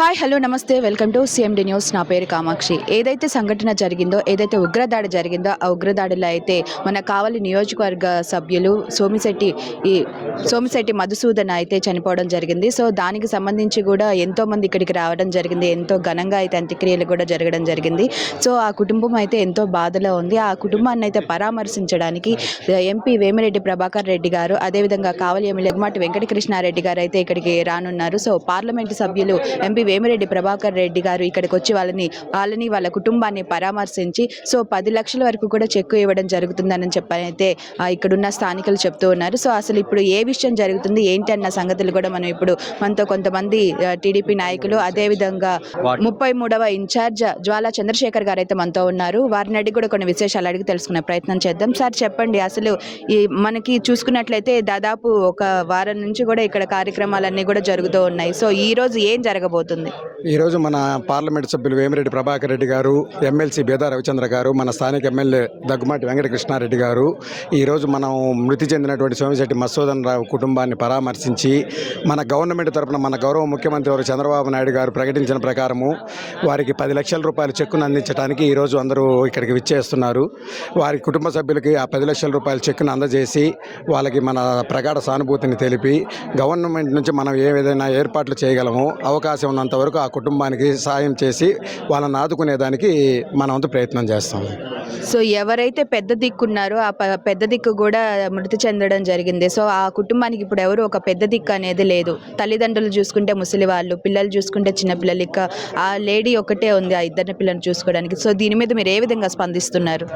Hi hello నమస్తే. Welcome to CMD news. నా పేరు కామాక్షి. ఏదైతే సంఘటన జరిగిందో ఏదైతే ఉగ్రదాడి జరిగిందో ఆ ఉగ్రదాడిలో అయితే మన కావలి నియోజకవర్గ సభ్యులు సోమిశెట్టి ఈ సోమిశెట్టి మధుసూదన్ అయితే చనిపోవడం జరిగింది. సో దానికి సంబంధించి కూడా ఎంతో మంది ఇక్కడికి రావడం జరిగింది. ఎంతో ఘనంగా అయితే అంత్యక్రియలు కూడా జరగడం జరిగింది. సో ఆ కుటుంబం అయితే ఎంతో బాధలో ఉంది. ఆ కుటుంబాన్ని అయితే పరామర్శించడానికి ఎంపీ వేమిరెడ్డి ప్రభాకర్ రెడ్డి గారు అదేవిధంగా కావలి ఎమ్మెల్యే గుమ్మటి వెంకటకృష్ణారెడ్డి గారు అయితే ఇక్కడికి రానున్నారు. సో పార్లమెంటు సభ్యులు ఎంపీ వేమిరెడ్డి ప్రభాకర్ రెడ్డి గారు ఇక్కడికి వచ్చి వాళ్ళని వాళ్ళని వాళ్ళ కుటుంబాన్ని పరామర్శించి సో పది లక్షల వరకు కూడా చెక్కు ఇవ్వడం జరుగుతుందని చెప్పని అయితే ఆ, ఇక్కడున్న స్థానికులు చెప్తూ ఉన్నారు. సో అసలు ఇప్పుడు ఏ విషయం జరుగుతుంది ఏంటి అన్న సంగతులు కూడా మనం ఇప్పుడు మనతో కొంతమంది టీడీపీ నాయకులు అదేవిధంగా ముప్పై మూడవ ఇన్ఛార్జ్ జ్వాలా చంద్రశేఖర్ గారు అయితే మనతో ఉన్నారు. వారిని అడిగి కూడా కొన్ని విశేషాలు అడిగి తెలుసుకునే ప్రయత్నం చేద్దాం. సార్ చెప్పండి. అసలు ఈ మనకి చూసుకున్నట్లయితే దాదాపు ఒక వారం నుంచి కూడా ఇక్కడ కార్యక్రమాలన్నీ కూడా జరుగుతూ ఉన్నాయి. సో ఈ రోజు ఏం జరగబోతుంది? ఈరోజు మన పార్లమెంట్ సభ్యులు వేమిరెడ్డి ప్రభాకర్ రెడ్డి గారు ఎమ్మెల్సీ బేదా రవిచంద్ర గారు మన స్థానిక ఎమ్మెల్యే దగ్గుమాటి వెంకటకృష్ణారెడ్డి గారు ఈరోజు మనం మృతి చెందినటువంటి సోమిశెట్టి మసూదన్ రావు కుటుంబాన్ని పరామర్శించి మన గవర్నమెంట్ తరపున మన గౌరవ ముఖ్యమంత్రి వారు చంద్రబాబు నాయుడు గారు ప్రకటించిన ప్రకారము వారికి పది లక్షల రూపాయల చెక్కును అందించడానికి ఈరోజు అందరూ ఇక్కడికి విచ్చేస్తున్నారు. వారి కుటుంబ సభ్యులకి ఆ పది లక్షల రూపాయల చెక్కును అందజేసి వాళ్ళకి మన ప్రగాఢ సానుభూతిని తెలిపి గవర్నమెంట్ నుంచి మనం ఏ విధంగా ఏర్పాట్లు చేయగలము అవకాశం ఉన్నంత వరకు ఆ కుటుంబానికి సాయం చేసి వాళ్ళని ఆదుకునేదానికి మన వంతు ప్రయత్నం చేస్తాం. సో ఎవరైతే పెద్ద దిక్కున్నారో ఆ పెద్ద దిక్కు కూడా మృతి చెందడం జరిగింది. సో ఆ కుటుంబానికి ఇప్పుడు ఎవరు ఒక పెద్ద దిక్కు అనేది లేదు. తల్లిదండ్రులు చూసుకుంటే ముసలి వాళ్ళు పిల్లలు చూసుకుంటే చిన్నపిల్లలు ఇక ఆ లేడీ ఒకటే ఉంది ఆ ఇద్దరిని పిల్లల్ని చూసుకోవడానికి. సో దీని మీద మీరు ఏ విధంగా స్పందిస్తున్నారు?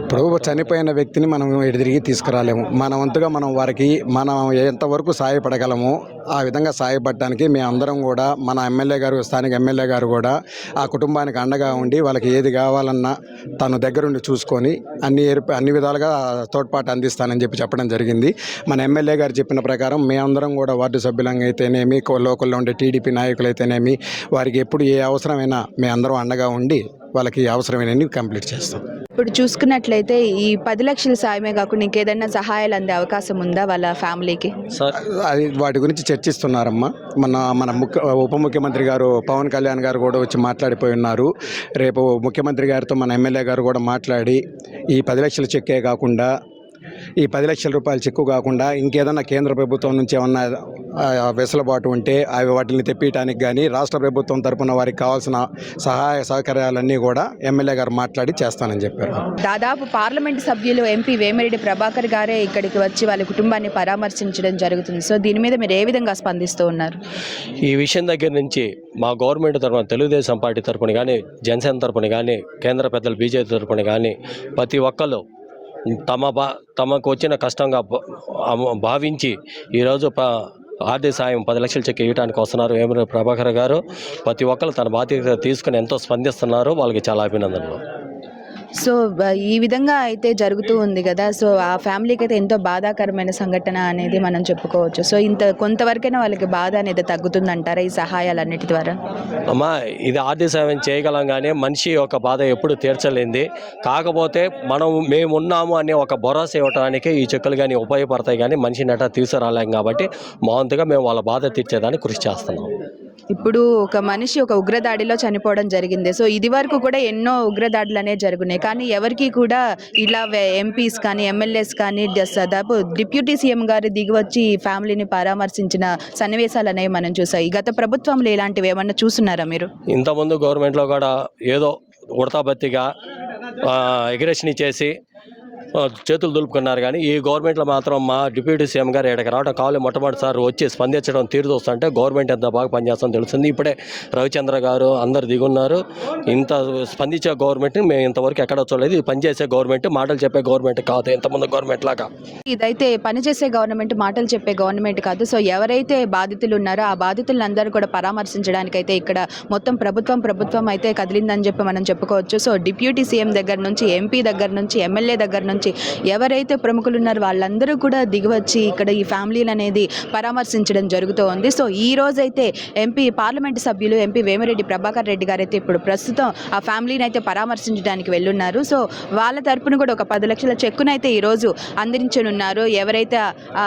ఇప్పుడు చనిపోయిన వ్యక్తిని మనం ఎటు తిరిగి తీసుకురాలేము. మన వంతుగా మనం వారికి మనం ఎంతవరకు సాయపడగలమో ఆ విధంగా సాయపడడానికి మేము అందరం కూడా మన ఎమ్మెల్యే గారు స్థానిక ఎమ్మెల్యే గారు కూడా ఆ కుటుంబానికి అండగా ఉండి వాళ్ళకి ఏది కావాలన్నా తను దగ్గరుండి చూసుకొని అన్ని ఏర్ప అన్ని విధాలుగా తోడ్పాటు అందిస్తానని చెప్పి చెప్పడం జరిగింది. మన ఎమ్మెల్యే గారు చెప్పిన ప్రకారం మేమందరం కూడా వార్డు సభ్యులంగా అయితేనేమి లోకల్లో ఉండే టీడీపీ నాయకులు అయితేనేమి వారికి ఎప్పుడు ఏ అవసరమైనా మేమందరం అండగా ఉండి వాళ్ళకి అవసరమైనవి కంప్లీట్ చేస్తాం. ఇప్పుడు చూసుకున్నట్లయితే ఈ పది లక్షల సాయమే కాకుండా ఇంకేదైనా సహాయాలు అందే అవకాశం ఉందా వాళ్ళ ఫ్యామిలీకి? సార్. అది వాటి గురించి చర్చిస్తున్నారమ్మా. మన మన ముఖ్య ఉప ముఖ్యమంత్రి గారు పవన్ కళ్యాణ్ గారు కూడా వచ్చి మాట్లాడిపోయి ఉన్నారు. రేపు ముఖ్యమంత్రి గారితో మన ఎమ్మెల్యే గారు కూడా మాట్లాడి ఈ పది లక్షల చెక్కే కాకుండా ఈ పది లక్షల రూపాయల చెక్కు కాకుండా ఇంకేదన్నా కేంద్ర ప్రభుత్వం నుంచి ఏమన్నా ఆ, వెసులుబాటు ఉంటే అవి వాటిని తెప్పించడానికి కానీ రాష్ట్ర ప్రభుత్వం తరపున వారికి కావాల్సిన సహాయ సహకార్యాలన్నీ కూడా ఎమ్మెల్యే గారు మాట్లాడి చేస్తానని చెప్పారు. దాదాపు పార్లమెంట్ సభ్యులు ఎంపీ వేమిరెడ్డి ప్రభాకర్ గారే ఇక్కడికి వచ్చి వాళ్ళ కుటుంబాన్ని పరామర్శించడం జరుగుతుంది. సో దీని మీద మీరు ఏ విధంగా స్పందిస్తూ ఉన్నారు? ఈ విషయం దగ్గర నుంచి మా గవర్నమెంట్ తరఫున తెలుగుదేశం పార్టీ తరఫున కానీ జనసేన తరఫున కానీ కేంద్ర పెద్దలు బీజేపీ తరఫున కానీ ప్రతి ఒక్కళ్ళు తమ బా తమకు వచ్చిన కష్టంగా భావించి ఈరోజు ఆర్థిక సాయం పది లక్షలు చెక్ ఇవ్వడానికి వస్తున్నారు వేమూరి ప్రభాకర్ గారు. ప్రతి ఒక్కరు తన బాధ్యత తీసుకుని ఎంతో స్పందిస్తున్నారు. వాళ్ళకి చాలా అభినందనలు. సో ఈ విధంగా అయితే జరుగుతూ ఉంది కదా. సో ఆ ఫ్యామిలీకి అయితే ఎంతో బాధాకరమైన సంఘటన అనేది మనం చెప్పుకోవచ్చు. సో ఇంత కొంతవరకైనా వాళ్ళకి బాధ అనేది తగ్గుతుందంటారా ఈ సహాయాలన్నిటి ద్వారా? అమ్మా ఇది ఆర్థిక సాయం చేయగలం కానీ మనిషి యొక్క బాధ ఎప్పుడు తీర్చలేంది. కాకపోతే మనం మేము ఉన్నాము అనే ఒక భరోసా ఇవ్వడానికి ఈ చెక్కులు కానీ ఉపయోగపడతాయి కానీ మనిషిని అట్లా తీసుకురాలేం కాబట్టి మామూలుగా మేము వాళ్ళ బాధ తీర్చేదానికి కృషి చేస్తున్నాం. ఇప్పుడు ఒక మనిషి ఒక ఉగ్రదాడిలో చనిపోవడం జరిగింది. సో ఇది వరకు కూడా ఎన్నో ఉగ్రదాడులు అనేవి జరుగున్నాయి. కానీ ఎవరికి కూడా ఇలా ఎంపీస్ కానీ ఎమ్మెల్యేస్ కానీ దాదాపు డిప్యూటీ సీఎం గారు దిగి వచ్చి ఫ్యామిలీని పరామర్శించిన సన్నివేశాలు అనేవి మనం చూసాం. ఈ గత ప్రభుత్వంలో ఇలాంటివి ఏమన్నా చూస్తున్నారా మీరు? ఇంతకుముందు గవర్నమెంట్లో కూడా ఏదో ఉడతాబత్తిగా ఎగ్రెషన్ చేసి చేతులు దులుపుకున్నారు కానీ ఈ గవర్నమెంట్లో మాత్రం మా డిప్యూటీ సీఎం గారు ఇక్కడికి రావడం కావాలి మొట్టమొదటిసారి వచ్చి స్పందించడం తీరు చూస్తుంటే గవర్నమెంట్ ఎంత బాగా పనిచేస్తుందో తెలుస్తుంది. ఇప్పుడే రవిచంద్ర గారు అందరు దిగున్నారు. ఇంత స్పందించే గవర్నమెంట్ని మేము ఇంతవరకు ఎక్కడ చూడలేదు. ఇది పనిచేసే గవర్నమెంట్ మాటలు చెప్పే గవర్నమెంట్ కాదు. ఇంతమంది గవర్నమెంట్ లాగా. ఇదైతే పనిచేసే గవర్నమెంట్ మాటలు చెప్పే గవర్నమెంట్ కాదు. సో ఎవరైతే బాధితులు ఉన్నారో ఆ బాధితులందరూ కూడా పరామర్శించడానికి అయితే ఇక్కడ మొత్తం ప్రభుత్వం ప్రభుత్వం అయితే కదిలిందని చెప్పి మనం చెప్పుకోవచ్చు. సో డిప్యూటీ సీఎం దగ్గర నుంచి ఎంపీ దగ్గర నుంచి ఎమ్మెల్యే దగ్గర నుంచి నుంచి ఎవరైతే ప్రముఖులు ఉన్నారో వాళ్ళందరూ కూడా దిగివచ్చి ఇక్కడ ఈ ఫ్యామిలీలు అనేది పరామర్శించడం జరుగుతూ ఉంది సో ఈ రోజైతే ఎంపీ పార్లమెంట్ సభ్యులు ఎంపీ వేమిరెడ్డి ప్రభాకర్ రెడ్డి గారు అయితే ఇప్పుడు ప్రస్తుతం ఆ ఫ్యామిలీని అయితే పరామర్శించడానికి వెళ్ళున్నారు. సో వాళ్ళ తరపున కూడా ఒక పది లక్షల చెక్కునైతే ఈరోజు అందించనున్నారు. ఎవరైతే ఆ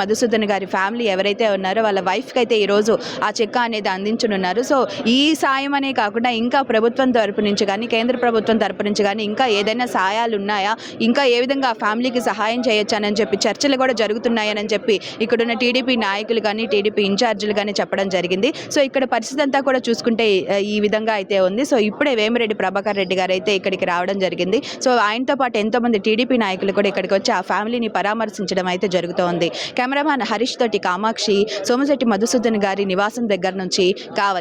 మధుసూదన్ గారి ఫ్యామిలీ ఎవరైతే ఉన్నారో వాళ్ళ వైఫ్కి అయితే ఈరోజు ఆ చెక్క అనేది అందించనున్నారు. సో ఈ సాయం అనే కాకుండా ఇంకా ప్రభుత్వం తరపు నుంచి కానీ కేంద్ర ప్రభుత్వం తరపు నుంచి కానీ ఇంకా ఏదైనా సాయాలు ఉన్నాయా ఇంకా ఏ విధంగా ఆ ఫ్యామిలీకి సహాయం చేయొచ్చానని చెప్పి చర్చలు కూడా జరుగుతున్నాయని చెప్పి ఇక్కడున్న టీడీపీ నాయకులు కానీ టీడీపీ ఇన్ఛార్జీలు కానీ చెప్పడం జరిగింది. సో ఇక్కడ పరిస్థితి అంతా కూడా చూసుకుంటే ఈ విధంగా అయితే ఉంది. సో ఇప్పుడే వేమిరెడ్డి ప్రభాకర్ రెడ్డి గారు అయితే ఇక్కడికి రావడం జరిగింది. సో ఆయనతో పాటు ఎంతోమంది టీడీపీ నాయకులు కూడా ఇక్కడికి వచ్చి ఆ ఫ్యామిలీని పరామర్శించడం అయితే జరుగుతోంది. కెమెరామాన్ హరీష్ తోటి కామాక్షి సోమశెట్టి మధుసూదన్ గారి నివాసం దగ్గర నుంచి కావాలి